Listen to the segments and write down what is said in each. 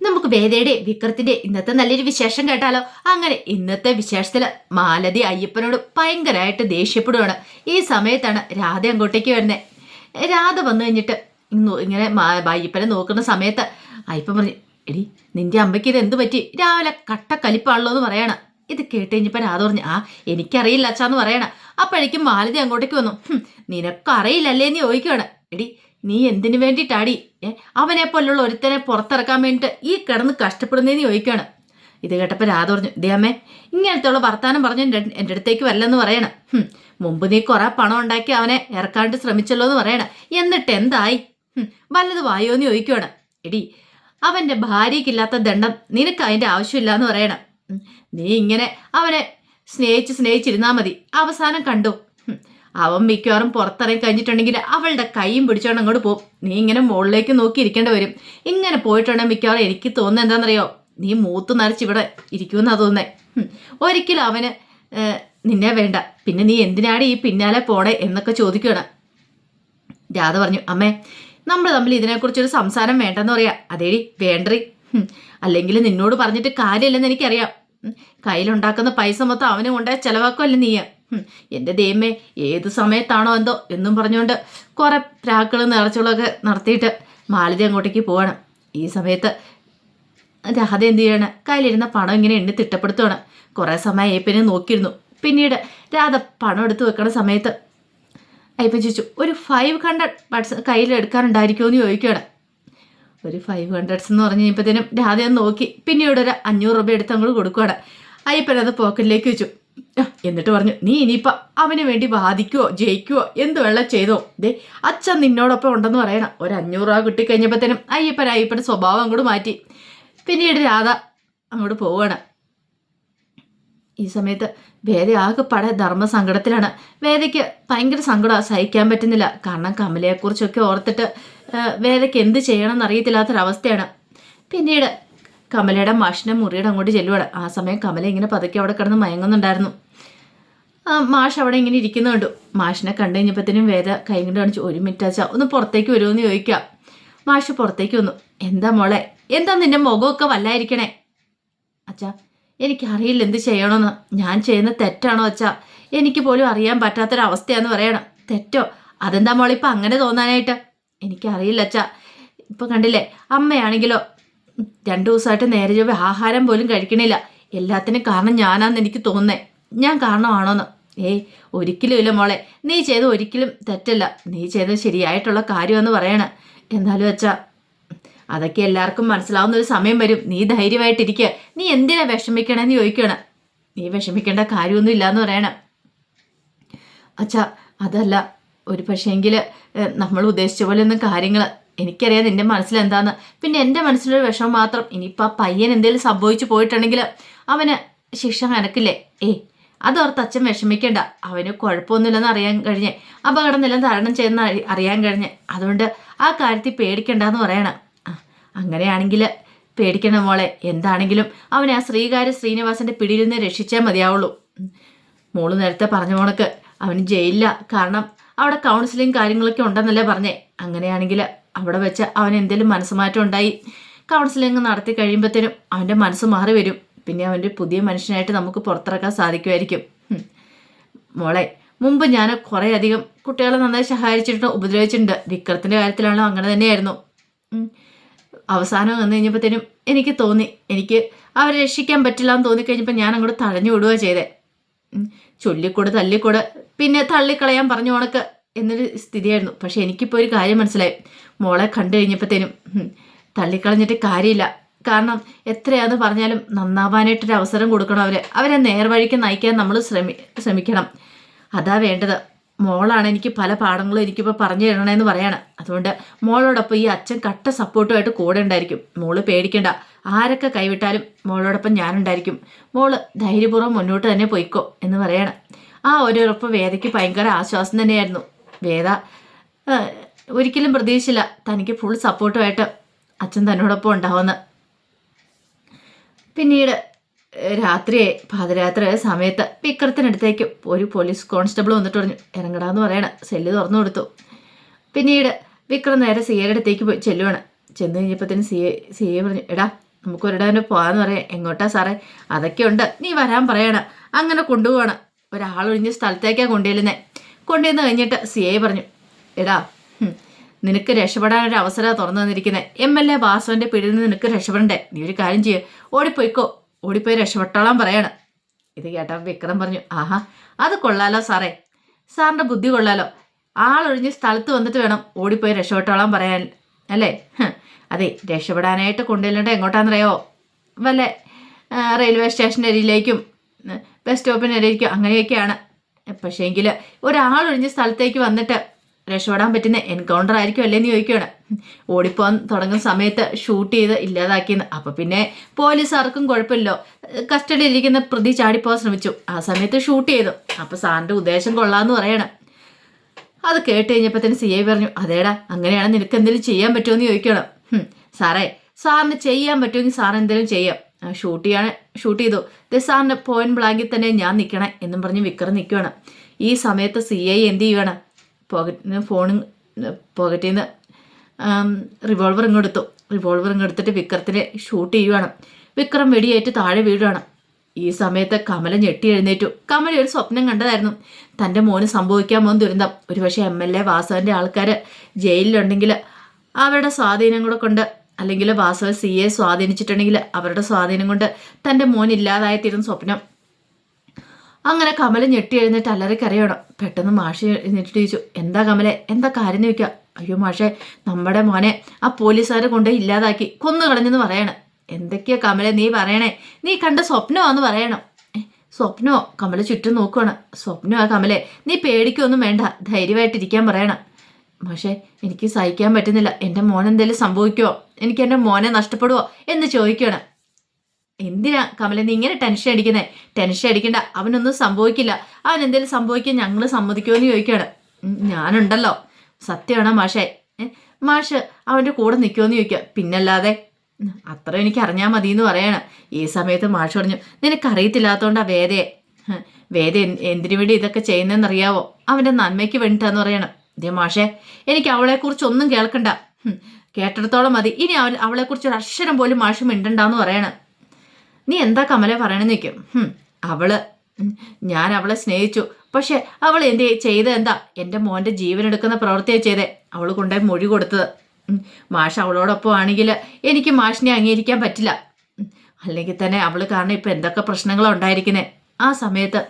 നമുക്ക് വേദയുടെ വിക്രത്തിന്റെ ഇന്നത്തെ നല്ലൊരു വിശേഷം കേട്ടാലോ? അങ്ങനെ ഇന്നത്തെ വിശേഷത്തിൽ മാലതി അയ്യപ്പനോട് ഭയങ്കരമായിട്ട് ദേഷ്യപ്പെടുകയാണ് ഈ സമയത്താണ് രാധ അങ്ങോട്ടേക്ക് വരുന്നത് രാധ വന്നു കഴിഞ്ഞിട്ട് ഇങ്ങനെ അയ്യപ്പനെ നോക്കുന്ന സമയത്ത് അയ്യപ്പൻ പറഞ്ഞു എടി നിന്റെ അമ്മയ്ക്ക് ഇത് എന്ത് പറ്റി? രാവിലെ കട്ട കലിപ്പാണല്ലോ എന്ന് പറയണം. ഇത് കേട്ട് കഴിഞ്ഞപ്പോൾ രാധ പറഞ്ഞു ആ എനിക്കറിയില്ല അച്ഛാന്ന് പറയണം. അപ്പോഴേക്കും മാലതി അങ്ങോട്ടേക്ക് വന്നു നിനക്കറിയില്ലല്ലേ എന്ന് ചോദിക്കുകയാണ് എടി നീ എന്തിനു വേണ്ടിയിട്ടാടി? ഏ അവനെ പോലുള്ള ഒരുത്തനെ പുറത്തിറക്കാൻ വേണ്ടിയിട്ട് ഈ കിടന്ന് കഷ്ടപ്പെടുന്നതെന്ന് ചോദിക്കുകയാണ് ഇത് കേട്ടപ്പോൾ രാധ പറഞ്ഞു ദേ അമ്മേ ഇങ്ങനത്തെ വർത്താനം പറഞ്ഞു എന്റെ അടുത്തേക്ക് വല്ലെന്ന് പറയണം. മുമ്പ് നീ കുറെ പണം ഉണ്ടാക്കി അവനെ ഇറക്കാണ്ട് ശ്രമിച്ചല്ലോ എന്ന് പറയണം. എന്നിട്ട് എന്തായി? വല്ലത് വായോ എന്ന് ചോദിക്കുവാണ്. എടി അവന്റെ ഭാര്യയ്ക്കില്ലാത്ത ദണ്ഡം നിനക്ക് അതിന്റെ ആവശ്യമില്ല എന്ന് പറയണം നീ ഇങ്ങനെ അവനെ സ്നേഹിച്ച് സ്നേഹിച്ചിരുന്നാൽ മതി. അവസാനം കണ്ടു അവൻ മിക്കവാറും പുറത്തിറങ്ങി കഴിഞ്ഞിട്ടുണ്ടെങ്കിൽ അവളുടെ കൈയും പിടിച്ചോണ്ട് അങ്ങോട്ട് പോകും. നീ ഇങ്ങനെ മുകളിലേക്ക് നോക്കി ഇരിക്കേണ്ടി വരും. ഇങ്ങനെ പോയിട്ടുണ്ടെങ്കിൽ മിക്കവാറും എനിക്ക് തോന്നുന്നത് എന്താണെന്നറിയോ? നീ മൂത്ത് നരച്ച് ഇവിടെ ഇരിക്കുമെന്നാ തോന്നേ ഒരിക്കലും അവന് നിന്നെ വേണ്ട. പിന്നെ നീ എന്തിനാണ് ഈ പിന്നാലെ പോണേ എന്നൊക്കെ ചോദിക്കുകയാണ് രാധ പറഞ്ഞു അമ്മേ നമ്മൾ തമ്മിൽ ഇതിനെക്കുറിച്ചൊരു സംസാരം വേണ്ടെന്ന് പറയാ. അതേടി വേണ്ടറി. അല്ലെങ്കിൽ നിന്നോട് പറഞ്ഞിട്ട് കാര്യമില്ലെന്ന് എനിക്കറിയാം. കയ്യിലുണ്ടാക്കുന്ന പൈസ മൊത്തം അവനും കൊണ്ടേ ചെലവാക്കുമല്ലേ നീ ഹും, എന്റെ ദൈവമേ ഏത് സമയത്താണോ എന്തോ എന്നും പറഞ്ഞുകൊണ്ട് കുറേ പ്രാക്കളും നിറച്ചുകളൊക്കെ നടത്തിയിട്ട് മാലതി അങ്ങോട്ടേക്ക് പോവാണ്. ഈ സമയത്ത് രാധ എന്ത് ചെയ്യാണ്? കയ്യിലിരുന്ന പണം ഇങ്ങനെ എണ്ണി തിട്ടപ്പെടുത്തുവാണ്. കുറേ സമയം അയ്യപ്പനെ നോക്കിയിരുന്നു. പിന്നീട് രാധ പണം എടുത്ത് വെക്കണ സമയത്ത് അയ്യപ്പൻ ചോദിച്ചു ഒരു ഫൈവ് ഹൺഡ്രഡ് ബഡ്സ് കയ്യിൽ എടുക്കാനുണ്ടായിരിക്കുമോ എന്ന് ചോദിക്കുകയാണ്. ഒരു ഫൈവ് ഹൺഡ്രഡ്സ് എന്ന് പറഞ്ഞു കഴിഞ്ഞപ്പോഴത്തേനും രാധ ഒന്ന് നോക്കി പിന്നീട് ഒരു അഞ്ഞൂറ് രൂപ എടുത്ത് അങ്ങോട്ട് കൊടുക്കുകയാണ് അയ്യപ്പൻ അത് പോക്കറ്റിലേക്ക് വെച്ചു. എന്നിട്ട് പറഞ്ഞു നീ ഇനിയിപ്പൊ അവന് വേണ്ടി വാദിക്കുവോ ജയിക്കുവോ എന്ത് വെള്ളം ചെയ്തോ? ദേ അച്ഛൻ നിന്നോടൊപ്പം ഉണ്ടെന്ന് പറയണം ഒരു അഞ്ഞൂറ് രൂപ കിട്ടിക്കഴിഞ്ഞപ്പോഴത്തേനും അയ്യപ്പൻ അയ്യപ്പന്റെ സ്വഭാവം അങ്ങോട്ട് മാറ്റി. പിന്നീട് രാധ അങ്ങോട്ട് പോവുകയാണ് ഈ സമയത്ത് വേദ ആകെപ്പാടെ ധർമ്മസങ്കടത്തിലാണ്. വേദയ്ക്ക് ഭയങ്കര സങ്കടമാണ് സഹിക്കാൻ പറ്റുന്നില്ല. കാരണം കമലയെക്കുറിച്ചൊക്കെ ഓർത്തിട്ട് വേദയ്ക്ക് എന്ത് ചെയ്യണമെന്ന് അറിയത്തില്ലാത്തൊരവസ്ഥയാണ്. പിന്നീട് കമലയുടെ മാഷിനെ മുറിയുടെ അങ്ങോട്ട് ചെല്ലുവാണ്. ആ സമയം കമല ഇങ്ങനെ പതുക്കെ അവിടെ കിടന്ന് മയങ്ങുന്നുണ്ടായിരുന്നു. മാഷ് അവിടെ ഇങ്ങനെ ഇരിക്കുന്നുണ്ട് മാഷിനെ കണ്ടു കഴിഞ്ഞപ്പോഴത്തേനും വേദ കൈ കൊണ്ട് കാണിച്ചു ഒരു മിനിറ്റ് അച്ഛാ ഒന്ന് പുറത്തേക്ക് വരുമെന്ന് ചോദിക്കാം. മാഷ് പുറത്തേക്ക് വന്നു. എന്താ മോളെ എന്താ നിന്റെ മുഖമൊക്കെ വല്ലായിരിക്കണേ? അച്ഛാ എനിക്കറിയില്ല എന്ത് ചെയ്യണമെന്ന്. ഞാൻ ചെയ്യുന്ന തെറ്റാണോ അച്ഛാ? എനിക്ക് പോലും അറിയാൻ പറ്റാത്തൊരവസ്ഥയാന്ന് പറയണം. തെറ്റോ? അതെന്താ മോളെ ഇപ്പം അങ്ങനെ തോന്നാനായിട്ട്? എനിക്കറിയില്ല അച്ഛാ. ഇപ്പം കണ്ടില്ലേ അമ്മയാണെങ്കിലോ രണ്ടു ദിവസമായിട്ട് നേരെ ചൊവ്വെ ആഹാരം പോലും കഴിക്കണില്ല. എല്ലാത്തിനും കാരണം ഞാനാന്ന് എനിക്ക് തോന്നേ ഞാൻ കാരണമാണോന്ന്. ഏയ് ഒരിക്കലും ഇല്ല മോളെ. നീ ചെയ്ത് ഒരിക്കലും തെറ്റല്ല. നീ ചെയ്തത് ശരിയായിട്ടുള്ള കാര്യമെന്ന് പറയണ. എന്നാലും അച്ഛാ അതൊക്കെ എല്ലാവർക്കും മനസ്സിലാവുന്ന ഒരു സമയം വരും. നീ ധൈര്യമായിട്ടിരിക്കുക നീ എന്തിനാ വിഷമിക്കണമെന്ന് ചോദിക്കണം. നീ വിഷമിക്കേണ്ട കാര്യമൊന്നും ഇല്ലാന്ന് പറയണം. അച്ഛാ അതല്ല. ഒരു പക്ഷേങ്കിൽ നമ്മൾ ഉദ്ദേശിച്ച പോലെ ഒന്നും കാര്യങ്ങൾ എനിക്കറിയാം നിന്റെ മനസ്സിലെന്താന്ന്. പിന്നെ എന്റെ മനസ്സിലൊരു വിഷമം മാത്രം. ഇനിയിപ്പോൾ ആ പയ്യൻ എന്തെങ്കിലും സംഭവിച്ചു പോയിട്ടുണ്ടെങ്കിൽ അവന് ശിക്ഷ കനക്കില്ലേ ഏ അതോർത്ത് അച്ഛൻ വിഷമിക്കേണ്ട. അവന് കുഴപ്പമൊന്നുമില്ലെന്ന് അറിയാൻ കഴിഞ്ഞേ. അപകടം നില തരണം ചെയ്യുന്ന അറി- അറിയാൻ കഴിഞ്ഞേ. അതുകൊണ്ട് ആ കാര്യത്തിൽ പേടിക്കണ്ടെന്ന് പറയണം. അങ്ങനെയാണെങ്കിൽ പേടിക്കണം മോളെ. എന്താണെങ്കിലും അവനെ ആ ശ്രീകാര്യ ശ്രീനിവാസന്റെ പിടിയിൽ നിന്ന് രക്ഷിച്ചേ മതിയാവുള്ളൂ. മോൾ നേരത്തെ പറഞ്ഞ മോണക്ക് അവന് ജയിലില്ല. കാരണം അവിടെ കൗൺസിലിംഗ് കാര്യങ്ങളൊക്കെ ഉണ്ടെന്നല്ലേ പറഞ്ഞേ. അങ്ങനെയാണെങ്കിൽ അവിടെ വെച്ച് അവൻ എന്തെങ്കിലും മനസ്സുമാറ്റം ഉണ്ടായി. കൗൺസിലിംഗ് നടത്തി കഴിയുമ്പോഴത്തേനും അവന്റെ മനസ്സ് മാറി വരും. പിന്നെ അവന്റെ പുതിയ മനുഷ്യനായിട്ട് നമുക്ക് പുറത്തിറക്കാൻ സാധിക്കുമായിരിക്കും. മോളെ മുമ്പ് ഞാൻ കുറേ അധികം കുട്ടികളെ നന്നായി സഹായിച്ചിട്ടുണ്ട് ഉപദ്രവിച്ചിട്ടുണ്ട്. വിക്രത്തിന്റെ കാര്യത്തിലാണല്ലോ അങ്ങനെ തന്നെയായിരുന്നു. അവസാനം വന്നു കഴിഞ്ഞപ്പോഴത്തേനും എനിക്ക് തോന്നി എനിക്ക് അവരെ രക്ഷിക്കാൻ പറ്റില്ല എന്ന് തോന്നിക്കഴിഞ്ഞപ്പോൾ ഞാൻ അങ്ങോട്ട് തഴഞ്ഞു വിടുക ചെയ്തേ. ഉം. ചൊല്ലിക്കൂട് തല്ലിക്കൂട് പിന്നെ തള്ളിക്കളയാൻ പറഞ്ഞു ഉണക്ക് എന്നൊരു സ്ഥിതിയായിരുന്നു. പക്ഷെ എനിക്കിപ്പോൾ ഒരു കാര്യം മനസ്സിലായി. മോളെ കണ്ടു കഴിഞ്ഞപ്പോഴത്തേനും തള്ളിക്കളഞ്ഞിട്ട് കാര്യമില്ല. കാരണം എത്രയാന്ന് പറഞ്ഞാലും നന്നാവാനായിട്ടൊരു അവസരം കൊടുക്കണം അവരെ. അവരെ നേർവഴിക്ക് നയിക്കാൻ നമ്മൾ ശ്രമി ശ്രമിക്കണം. അതാ വേണ്ടത്. മോളാണ് എനിക്ക് പല പാഠങ്ങളും എനിക്കിപ്പോൾ പറഞ്ഞു തരണമെന്ന് പറയാണ്. അതുകൊണ്ട് മോളോടൊപ്പം ഈ അച്ഛൻ കട്ട സപ്പോർട്ടുമായിട്ട് കൂടെ ഉണ്ടായിരിക്കും. മോൾ പേടിക്കണ്ട. ആരൊക്കെ കൈവിട്ടാലും മോളോടൊപ്പം ഞാനുണ്ടായിരിക്കും. മോൾ ധൈര്യപൂർവം മുന്നോട്ട് തന്നെ പോയിക്കോ എന്ന് പറയാണ്. ആ ഒരു വേദയ്ക്ക് ഭയങ്കര ആശ്വാസം തന്നെയായിരുന്നു. വേദ ഒരിക്കലും പ്രതീക്ഷിച്ചില്ല. തനിക്ക് ഫുൾ സപ്പോർട്ടുമായിട്ട് അച്ഛൻ തന്നോടൊപ്പം ഉണ്ടാവുമെന്ന്. പിന്നീട് രാത്രിയെ പാതിരാത്രി സമയത്ത് പിക്കറത്തിനടുത്തേക്ക് ഒരു പോലീസ് കോൺസ്റ്റബിൾ വന്നിട്ട് പറഞ്ഞു ഇറങ്ങടാന്ന് പറയണം. സെല്ല് തുറന്നു കൊടുത്തു. പിന്നീട് വിക്രം നേരെ സിയയുടെ അടുത്തേക്ക് പോയി ചെല്ലുവാണ്. ചെന്ന് കഴിഞ്ഞപ്പോഴത്തേന് സി സി എ പറഞ്ഞു എടാ നമുക്ക് ഒരിടവന് പോകാന്ന് പറയാം. എങ്ങോട്ടാ സാറേ? അതൊക്കെ ഉണ്ട്. നീ വരാൻ പറയണം. അങ്ങനെ കൊണ്ടുപോകണം ഒരാളൊഴിഞ്ഞ സ്ഥലത്തേക്കാണ് കൊണ്ടുചെല്ലുന്നേ കൊണ്ടുവന്ന് കഴിഞ്ഞിട്ട് സി എ പറഞ്ഞു എടാ നിനക്ക് രക്ഷപ്പെടാനൊരു അവസരം തുറന്നു തന്നിരിക്കുന്നത് എം എൽ എ വാസുവിന്റെ പിടിയിൽ നിന്ന് നിനക്ക് രക്ഷപ്പെടണ്ടേ? നീ ഒരു കാര്യം ചെയ്യ്. ഓടിപ്പോയിക്കോ. ഓടിപ്പോയി രക്ഷപ്പെട്ടോളാൻ പറയണം. ഇത് കേട്ട വിക്രം പറഞ്ഞു ആഹാ അത് കൊള്ളാലോ സാറേ. സാറിന്റെ ബുദ്ധി കൊള്ളാലോ. ആളൊഴിഞ്ഞ് സ്ഥലത്ത് വന്നിട്ട് വേണം ഓടിപ്പോയി രക്ഷപ്പെട്ടോളാൻ പറയാൻ. അല്ലേ? അതെ രക്ഷപ്പെടാനായിട്ട് കൊണ്ടുവരേണ്ട എങ്ങോട്ടാണെന്നറിയോ വല്ല റെയിൽവേ സ്റ്റേഷന്റെ അരിയിലേക്കും ബസ് സ്റ്റോപ്പിന്റെ അരിയിലേക്കും അങ്ങനെയൊക്കെയാണ്. പക്ഷേങ്കിൽ ഒരാളൊഴിഞ്ഞ സ്ഥലത്തേക്ക് വന്നിട്ട് രക്ഷപ്പെടാൻ പറ്റുന്ന എൻകൗണ്ടർ ആയിരിക്കും അല്ലേന്ന് ചോദിക്കുകയാണ്. ഓടിപ്പോകാൻ തുടങ്ങുന്ന സമയത്ത് ഷൂട്ട് ചെയ്ത് ഇല്ലാതാക്കിയെന്ന്. അപ്പോൾ പിന്നെ പോലീസ് പോലീസുകാർക്കും കുഴപ്പമില്ലോ കസ്റ്റഡിയിലിരിക്കുന്ന പ്രതി ചാടിപ്പോകാൻ ശ്രമിച്ചു. ആ സമയത്ത് ഷൂട്ട് ചെയ്തു. അപ്പോൾ സാറിന്റെ ഉദ്ദേശം കൊള്ളാന്ന് പറയണം. അത് കേട്ട് കഴിഞ്ഞപ്പോഴത്തേന് സി ഐ പറഞ്ഞു അതേടാ അങ്ങനെയാണ് നിനക്ക് എന്തെങ്കിലും ചെയ്യാൻ പറ്റുമെന്ന് ചോദിക്കണം സാറേ സാറിന് ചെയ്യാൻ പറ്റുമെങ്കിൽ സാർ എന്തെങ്കിലും ചെയ്യാം. ഷൂട്ട് ചെയ്യാൻ ഷൂട്ട് ചെയ്തു. ഇത് സാറിന് പോയിന്റ് ബ്ലാങ്കിൽ തന്നെ ഞാൻ നിൽക്കണേ എന്നും പറഞ്ഞ് വിക്രം നിൽക്കുകയാണ് ഈ സമയത്ത് സി ഐ എന്ത് ചെയ്യുവാണ്? പോക്കറ്റിൽ നിന്ന് ഫോണും പോക്കറ്റിൽ നിന്ന് റിവോൾവർ ഇങ്ങെടുത്തു റിവോൾവർ ഇങ്ങെടുത്തിട്ട് വിക്രത്തിനെ ഷൂട്ട് ചെയ്യുവാണ്. വിക്രം വെടിയേറ്റ് താഴെ വീഴുവാണ്. ഈ സമയത്ത് കമല ഞെട്ടി എഴുന്നേറ്റു. കമല ഒരു സ്വപ്നം കണ്ടതായിരുന്നു. തന്റെ മോന് സംഭവിക്കാൻ പോകുന്ന ദുരന്തം. ഒരുപക്ഷെ എം എൽ എ വാസവന്റെ ആൾക്കാർ ജയിലിലുണ്ടെങ്കിൽ അവരുടെ സ്വാധീനം കൂടെ കൊണ്ട് അല്ലെങ്കിൽ വാസവ സി എ സ്വാധീനിച്ചിട്ടുണ്ടെങ്കിൽ അവരുടെ സ്വാധീനം കൊണ്ട് തന്റെ മോൻ ഇല്ലാതായിത്തീരുന്ന സ്വപ്നം. അങ്ങനെ കമല ഞെട്ടി എഴുന്നേറ്റ് അലറിക്കറിയണം പെട്ടെന്ന് മാഷി എഴുന്നേറ്റ് ചോദിച്ചു എന്താ കമലെ എന്താ കാര്യം ചോദിക്കുക അയ്യോ മാഷെ നമ്മുടെ മോനെ ആ പോലീസുകാരെ കൊണ്ട് ഇല്ലാതാക്കി കൊന്നു കളഞ്ഞെന്ന് പറയണം. എന്തൊക്കെയാ കമലെ നീ പറയണേ? നീ കണ്ട സ്വപ്നമാന്ന് പറയണം. സ്വപ്നമോ? കമല ചുറ്റും നോക്കുവാണ്. സ്വപ്നമാ കമലെ നീ പേടിക്കൊന്നും വേണ്ട ധൈര്യമായിട്ടിരിക്കാൻ പറയണം. പക്ഷേ എനിക്ക് സഹിക്കാൻ പറ്റുന്നില്ല. എന്റെ മോൻ എന്തെങ്കിലും സംഭവിക്കുമോ എനിക്ക് എന്റെ മോനെ നഷ്ടപ്പെടുവോ? എന്ന് ചോദിക്കണം എന്തിനാ കമല നീ ഇങ്ങനെ ടെൻഷൻ അടിക്കുന്നേ? ടെൻഷൻ അടിക്കണ്ട. അവനൊന്നും സംഭവിക്കില്ല. അവൻ എന്തെങ്കിലും സംഭവിക്കാൻ ഞങ്ങൾ സമ്മതിക്കുമോ എന്ന് ചോദിക്കുകയാണ് ഞാനുണ്ടല്ലോ. സത്യമാണോ മാഷേ? മാഷ് അവന്റെ കൂടെ നിൽക്കുമെന്ന് ചോദിക്കുക. പിന്നല്ലാതെ അത്ര എനിക്ക് അറിഞ്ഞാൽ മതി എന്ന് പറയാണ്. ഈ സമയത്ത് മാഷ് പറഞ്ഞു നിനക്കറിയത്തില്ലാത്തതുകൊണ്ടാണ് വേദയെ? വേദ എന്ത് എന്തിനു വേണ്ടി ഇതൊക്കെ ചെയ്യുന്നതെന്നറിയാവോ അവന്റെ നന്മയ്ക്ക് വേണ്ടിയിട്ടാന്ന് പറയണം. ഇതേ മാഷേ എനിക്ക് അവളെക്കുറിച്ചൊന്നും കേൾക്കണ്ട. കേട്ടിടത്തോളം മതി. ഇനി അവൻ അവളെക്കുറിച്ച് ഒരു അക്ഷരം പോലും മാഷ് മിണ്ടണ്ടെന്ന് പറയണം. നീ എന്താ കമല പറയണെന്ന് നിൽക്കും അവൾ ഞാൻ അവളെ സ്നേഹിച്ചു. പക്ഷെ അവൾ എന്ത് ചെയ്തത് എന്താ? എന്റെ മോന്റെ ജീവൻ എടുക്കുന്ന പ്രവൃത്തിയാണ് ചെയ്തേ. അവൾ കൊണ്ടുപോയി മൊഴി കൊടുത്തത്. മാഷ് അവളോടൊപ്പം ആണെങ്കിൽ എനിക്ക് മാഷിനെ അംഗീകരിക്കാൻ പറ്റില്ല. അല്ലെങ്കിൽ തന്നെ അവൾ കാരണം ഇപ്പം എന്തൊക്കെ പ്രശ്നങ്ങളാണ് ഉണ്ടായിരിക്കുന്നത് ആ സമയത്ത്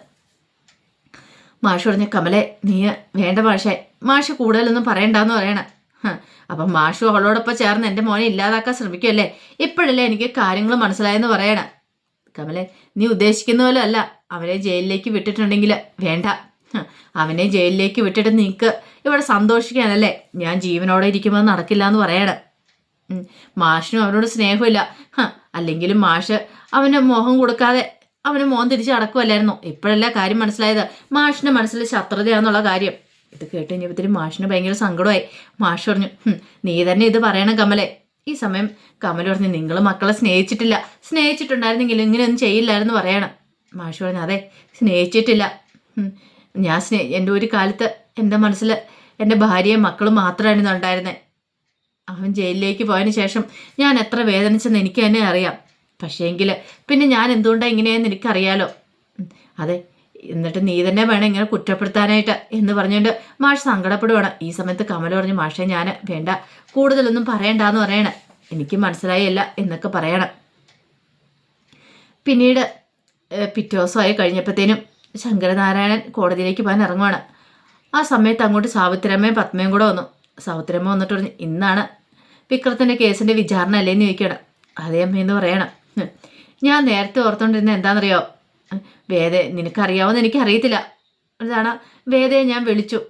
മാഷ് പറഞ്ഞ കമലെ നീ വേണ്ട മാഷെ. മാഷ് കൂടുതലൊന്നും പറയണ്ടെന്ന് പറയണ. അപ്പം മാഷു അവളോടൊപ്പം ചേർന്ന് എന്റെ മോനെ ഇല്ലാതാക്കാൻ ശ്രമിക്കുമല്ലേ ഇപ്പോഴല്ലേ എനിക്ക് കാര്യങ്ങൾ മനസ്സിലായെന്ന് പറയണ. കമലെ നീ ഉദ്ദേശിക്കുന്ന പോലെ അല്ല. അവനെ ജയിലിലേക്ക് വിട്ടിട്ടുണ്ടെങ്കിൽ വേണ്ട. അവനെ ജയിലിലേക്ക് വിട്ടിട്ട് നിനക്ക് ഇവിടെ സന്തോഷിക്കാനല്ലേ ഞാൻ ജീവനോടെ ഇരിക്കുമ്പോൾ നടക്കില്ല എന്ന് പറയണം. മാഷിനും അവനോട് സ്നേഹമില്ല. അല്ലെങ്കിലും മാഷ് അവന് മോഹം കൊടുക്കാതെ അവന് മോൻ തിരിച്ച് അടക്കുമല്ലായിരുന്നു ഇപ്പോഴല്ല കാര്യം മനസ്സിലായത്? മാഷിന്റെ മനസ്സിൽ ശത്രുതയാണെന്നുള്ള കാര്യം. ഇത് കേട്ട് കഴിഞ്ഞപ്പോഴത്തേക്കും മാഷിന് ഭയങ്കര സങ്കടമായി. മാഷ് പറഞ്ഞു നീ തന്നെ ഇത് പറയണം കമലെ. ഈ സമയം കമൽ പറഞ്ഞു നിങ്ങൾ മക്കളെ സ്നേഹിച്ചിട്ടില്ല. സ്നേഹിച്ചിട്ടുണ്ടായിരുന്നെങ്കിൽ ഇങ്ങനെയൊന്നും ചെയ്യില്ലായിരുന്നു പറയണം. മാഷ് പറഞ്ഞു അതെ സ്നേഹിച്ചിട്ടില്ല. ഞാൻ സ്നേ എന്റെ ഒരു കാലത്ത് എന്റെ മനസ്സിൽ എന്റെ ഭാര്യയും മക്കളും മാത്രമായിരുന്നു ഉണ്ടായിരുന്നത് അവൻ ജയിലിലേക്ക് പോയതിന് ശേഷം ഞാൻ എത്ര വേദനിച്ചെന്ന് എനിക്ക് തന്നെ അറിയാം. പക്ഷേങ്കിൽ പിന്നെ ഞാൻ എന്തുകൊണ്ടാണ് ഇങ്ങനെയെന്ന് എനിക്കറിയാലോ. അതെ എന്നിട്ട് നീ തന്നെ വേണം ഇങ്ങനെ കുറ്റപ്പെടുത്താനായിട്ട് എന്ന് പറഞ്ഞുകൊണ്ട് മാഷ് സങ്കടപ്പെടുവാണ്. ഈ സമയത്ത് കമല പറഞ്ഞു മാഷെ ഞാൻ വേണ്ട കൂടുതലൊന്നും പറയണ്ടെന്ന് പറയണം. എനിക്ക് മനസ്സിലായല്ല എന്നൊക്കെ പറയണം. പിന്നീട് പിറ്റേ ദിവസമായി കഴിഞ്ഞപ്പോഴത്തേനും ശങ്കരനാരായണൻ കോടതിയിലേക്ക് പോകാൻ ഇറങ്ങുവാണ്. ആ സമയത്ത് അങ്ങോട്ട് സാവിത്രമ്മയും പത്മയും കൂടെ വന്നു. സാവിത്രമ്മ വന്നിട്ട് പറഞ്ഞു ഇന്നാണ് വിക്രത്തിന്റെ കേസിന്റെ വിചാരണ അല്ലേന്ന് ചോദിക്കണം അതേ അമ്മയെന്ന് പറയണം. ഞാൻ നേരത്തെ ഓർത്തുകൊണ്ടിരുന്ന എന്താണെന്നറിയോ? വേദ നിനക്കറിയാവുന്ന എനിക്കറിയത്തില്ല. അതാണ് വേദയെ ഞാൻ വിളിച്ചു.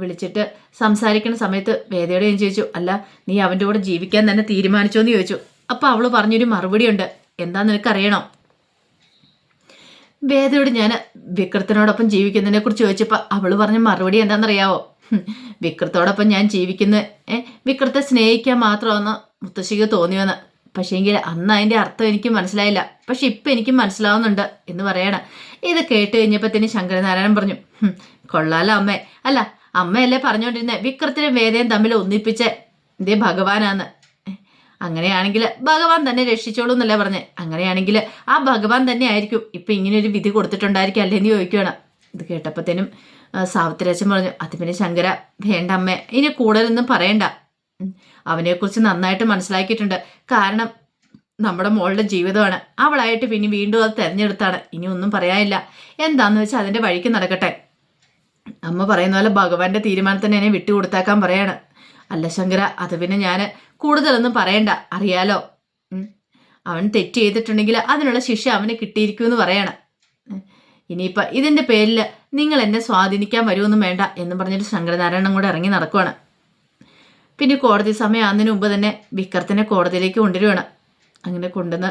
വിളിച്ചിട്ട് സംസാരിക്കുന്ന സമയത്ത് വേദയുടെ ഞാൻ ചോദിച്ചു അല്ല നീ അവന്റെ കൂടെ ജീവിക്കാൻ തന്നെ തീരുമാനിച്ചോ എന്ന് ചോദിച്ചു. അപ്പോൾ അവൾ പറഞ്ഞൊരു മറുപടിയുണ്ട്. എന്താ നിനക്കറിയണോ? വേദയോട് ഞാൻ വിക്രത്തിനോടൊപ്പം ജീവിക്കുന്നതിനെ കുറിച്ച് ചോദിച്ചപ്പോൾ അവൾ പറഞ്ഞ മറുപടി എന്താണെന്നറിയാവോ? വിക്രത്തോടൊപ്പം ഞാൻ ജീവിക്കുന്ന വിക്രത്തെ സ്നേഹിക്കാൻ മാത്രമെന്ന് മുത്തശ്ശിക്ക് തോന്നിയെന്ന്. പക്ഷേങ്കിൽ അന്ന് അതിന്റെ അർത്ഥം എനിക്ക് മനസ്സിലായില്ല. പക്ഷെ ഇപ്പം എനിക്ക് മനസ്സിലാവുന്നുണ്ട് എന്ന് പറയണം. ഇത് കേട്ട് കഴിഞ്ഞപ്പോഴത്തേന് ശങ്കരനാരായണൻ പറഞ്ഞു കൊള്ളാലോ അമ്മേ. അല്ല അമ്മയല്ലേ പറഞ്ഞുകൊണ്ടിരുന്നത് വിക്രത്തിനും വേദയും തമ്മിൽ ഒന്നിപ്പിച്ച്. ഇതേ ഭഗവാനാന്ന്. അങ്ങനെയാണെങ്കിൽ ഭഗവാൻ തന്നെ രക്ഷിച്ചോളൂ എന്നല്ലേ പറഞ്ഞേ. അങ്ങനെയാണെങ്കിൽ ആ ഭഗവാൻ തന്നെ ആയിരിക്കും. ഇപ്പം ഇങ്ങനെ ഒരു വിധി കൊടുത്തിട്ടുണ്ടായിരിക്കും അല്ലേന്ന് ചോദിക്കുകയാണ് ഇത് കേട്ടപ്പോഴത്തേനും സാവിത്രിയച്ഛൻ പറഞ്ഞു അത് പിന്നെ ശങ്കര വേണ്ട അമ്മേ. ഇനി കൂടുതലൊന്നും പറയണ്ട. അവനെ അവനെക്കുറിച്ച് നന്നായിട്ട് മനസ്സിലാക്കിയിട്ടുണ്ട്. കാരണം നമ്മുടെ മോളുടെ ജീവിതമാണ്. അവളായിട്ട് പിന്നെ വീണ്ടും അത് തിരഞ്ഞെടുത്താണ്. ഇനി ഒന്നും പറയാനില്ല. എന്താന്ന് വെച്ചാൽ അതിന്റെ വഴിക്ക് നടക്കട്ടെ. അമ്മ പറയുന്ന പോലെ ഭഗവാന്റെ തീരുമാനത്തിന് എന്നെ വിട്ടുകൊടുത്താക്കാൻ പറയാണ്. അല്ല ശങ്കര അത് പിന്നെ ഞാൻ കൂടുതലൊന്നും പറയണ്ട. അറിയാലോ? അവൻ തെറ്റ് ചെയ്തിട്ടുണ്ടെങ്കിൽ അതിനുള്ള ശിക്ഷ അവന് കിട്ടിയിരിക്കുമെന്ന് പറയണം. ഇനിയിപ്പോൾ ഇതിന്റെ പേരിൽ നിങ്ങൾ എന്നെ സ്വാധീനിക്കാൻ വരുമൊന്നും വേണ്ട എന്ന് പറഞ്ഞിട്ട് ശങ്കരനാരായണൻ കൂടെ ഇറങ്ങി നടക്കുവാണ്. പിന്നെ കോടതി സമയം ആകുന്നതിന് മുമ്പ് തന്നെ വിക്രത്തിനെ കോടതിയിലേക്ക് കൊണ്ടുവരികയാണ് അങ്ങനെ കൊണ്ടുവന്ന്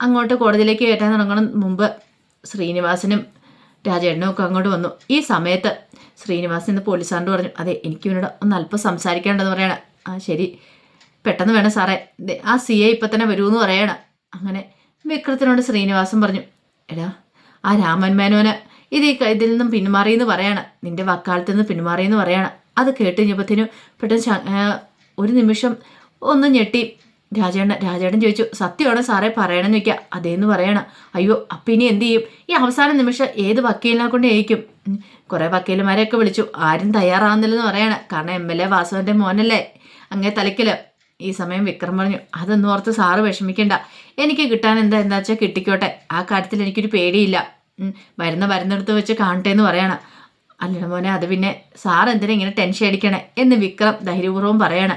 അങ്ങോട്ട് കോടതിയിലേക്ക് കയറ്റാൻ തുടങ്ങണം മുമ്പ് ശ്രീനിവാസനും രാജേട്ടനും ഒക്കെ അങ്ങോട്ട് വന്നു. ഈ സമയത്ത് ശ്രീനിവാസൻ ഇന്ന് പോലീസുകാരോട് പറഞ്ഞു അതെ എനിക്ക് ഇവനോട് ഒന്ന് അല്പം സംസാരിക്കേണ്ടതെന്ന് പറയണ. ആ ശരി. പെട്ടെന്ന് വേണം സാറേ. ആ സി എ ഇപ്പം തന്നെ വരുമെന്ന് പറയണ. അങ്ങനെ വിക്രത്തിനോട് ശ്രീനിവാസൻ പറഞ്ഞു എടാ ആ രാമൻ മേനോന് ഇത് ഈ ഇതിൽ നിന്നും പിന്മാറിയെന്ന് പറയണം. നിന്റെ വക്കാലത്ത് നിന്ന് പിന്മാറിയെന്ന് പറയണം. അത് കേട്ട് കഴിഞ്ഞപ്പോഴത്തേനും പെട്ടെന്ന് ഒരു നിമിഷം ഒന്ന് ഞെട്ടി. രാജേട്ടൻ രാജേട്ടൻ ചോദിച്ചു സത്യമാണ് സാറേ പറയണമെന്ന് ചോദിക്കുക അതേന്ന് പറയണം. അയ്യോ അപ്പം ഇനി എന്ത് ചെയ്യും? ഈ അവസാന നിമിഷം ഏത് വക്കീലിനെ കൊണ്ട് ഏൽക്കും? കുറേ വക്കീലുമാരെയൊക്കെ വിളിച്ചു. ആരും തയ്യാറാവുന്നില്ലെന്ന് പറയണം. കാരണം എം എൽ എ വാസവന്റെ മോനല്ലേ? അങ്ങേ തലയ്ക്കൽ. ഈ സമയം വിക്രം പറഞ്ഞു. അതൊന്നും ഓർത്ത് സാറ് വിഷമിക്കണ്ട. എനിക്ക് കിട്ടാൻ എന്താ എന്താ വെച്ചാൽ കിട്ടിക്കോട്ടെ. ആ കാര്യത്തിൽ എനിക്കൊരു പേടിയില്ല. വരുന്ന വരുന്നിടത്ത് വെച്ച് കാണട്ടെ എന്ന് പറയണം. അല്ലട മോനെ അത് പിന്നെ സാർ എന്തിനാ ഇങ്ങനെ ടെൻഷൻ അടിക്കണേ? എന്ന് വിക്രം ധൈര്യപൂർവം പറയാണ്.